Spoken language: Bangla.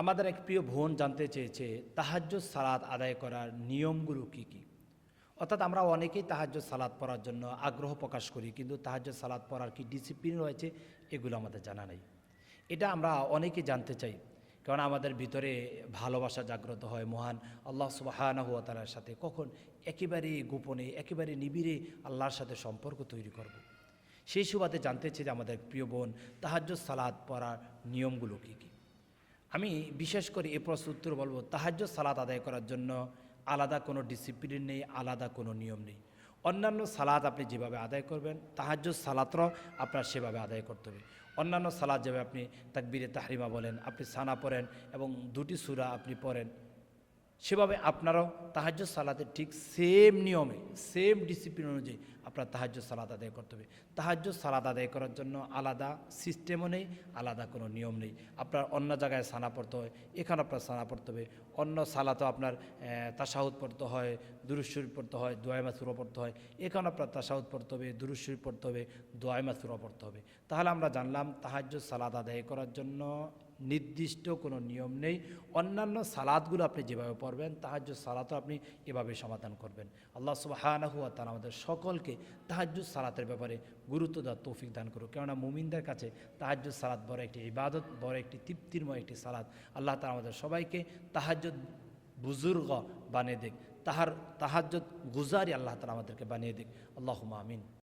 আমাদের এক প্রিয় বোন জানতে চেয়েছে তাহাজ্য সালাদ আদায় করার নিয়মগুলো কি কি? অর্থাৎ আমরা অনেকেই তাহাজ্য সালাদ পড়ার জন্য আগ্রহ প্রকাশ করি, কিন্তু তাহাজ্য সালাদ পড়ার কি ডিসিপ্লিন রয়েছে, এগুলো আমাদের জানা নেই। এটা আমরা অনেকেই জানতে চাই কারণ আমাদের ভিতরে ভালোবাসা জাগ্রত হয়, মহান আল্লাহ সুবাহানা তালার সাথে কখন একেবারে গোপনে, একেবারে নিবিড়ে আল্লাহর সাথে সম্পর্ক তৈরি করব। সেই সুবাদে জানতে চাই যে আমাদের প্রিয় বোন তাহাজ্য সালাদ পড়ার নিয়মগুলো কী কী? আমি বিশেষ করে এ প্রশ্ন উত্তর বলব তাহাজ্য সালাদ আদায় করার জন্য আলাদা কোনো ডিসিপ্লিন নেই, আলাদা কোনো নিয়ম নেই। অন্যান্য সালাদ আপনি যেভাবে আদায় করবেন তাহাজ্য সালাতরাও আপনার সেভাবে আদায় করতে হবে। অন্যান্য সালাদ যেভাবে আপনি তাকবিরে তাহরিমা বলেন, আপনি সানা পড়েন এবং দুটি সুরা আপনি পড়েন সেভাবে আপনারাও তাহাজ্য সালাতে ঠিক সেম নিয়মে সেম ডিসিপ্লিন অনুযায়ী আপনার তাহাজ্য সালাদ আদায় করতে হবে। তাহাজ্য সালাদ আদায় করার জন্য আলাদা সিস্টেমও নেই, আলাদা কোনো নিয়ম নেই। আপনার অন্য জায়গায় সানা পড়তে হয়, এখানে আপনার সানা পড়তে হবে। অন্য সালাতেও আপনার তাসাহুদ পড়তে হয় দুরুশ্বরী পড়তে হয় দোয়াই মাসুরও পড়তে হয়। এখানে আপনার তাসাহুদ পড়তে হবে দুরুশ্বরী পড়তে হবে দোয়াই মাসুরও পড়তে হবে। তাহলে আমরা জানলাম তাহাজ্য সালাদ আদায় করার জন্য নির্দিষ্ট কোনো নিয়ম নেই। অন্যান্য সালাদগুলো আপনি যেভাবে পড়বেন তাহাজ্য সালাতও আপনি এভাবে সমাধান করবেন। আল্লাহ সুবাহানাহু তার আমাদের সকলকে তাহাজ্য সালাতের ব্যাপারে গুরুত্ব দেওয়ার তৌফিক দান করুক। কেননা মুমিনদের কাছে তাহাজ্য সালাত বড় একটি ইবাদত, বড় একটি তৃপ্তিরময় একটি সালাদ আল্লাহ তালা আমাদের সবাইকে তাহাজ্য বুজুর্গ বানিয়ে দিক। তাহার তাহাজ্য গুজারি আল্লাহ তালা আমাদেরকে বানিয়ে দিক। আল্লাহ আমিন।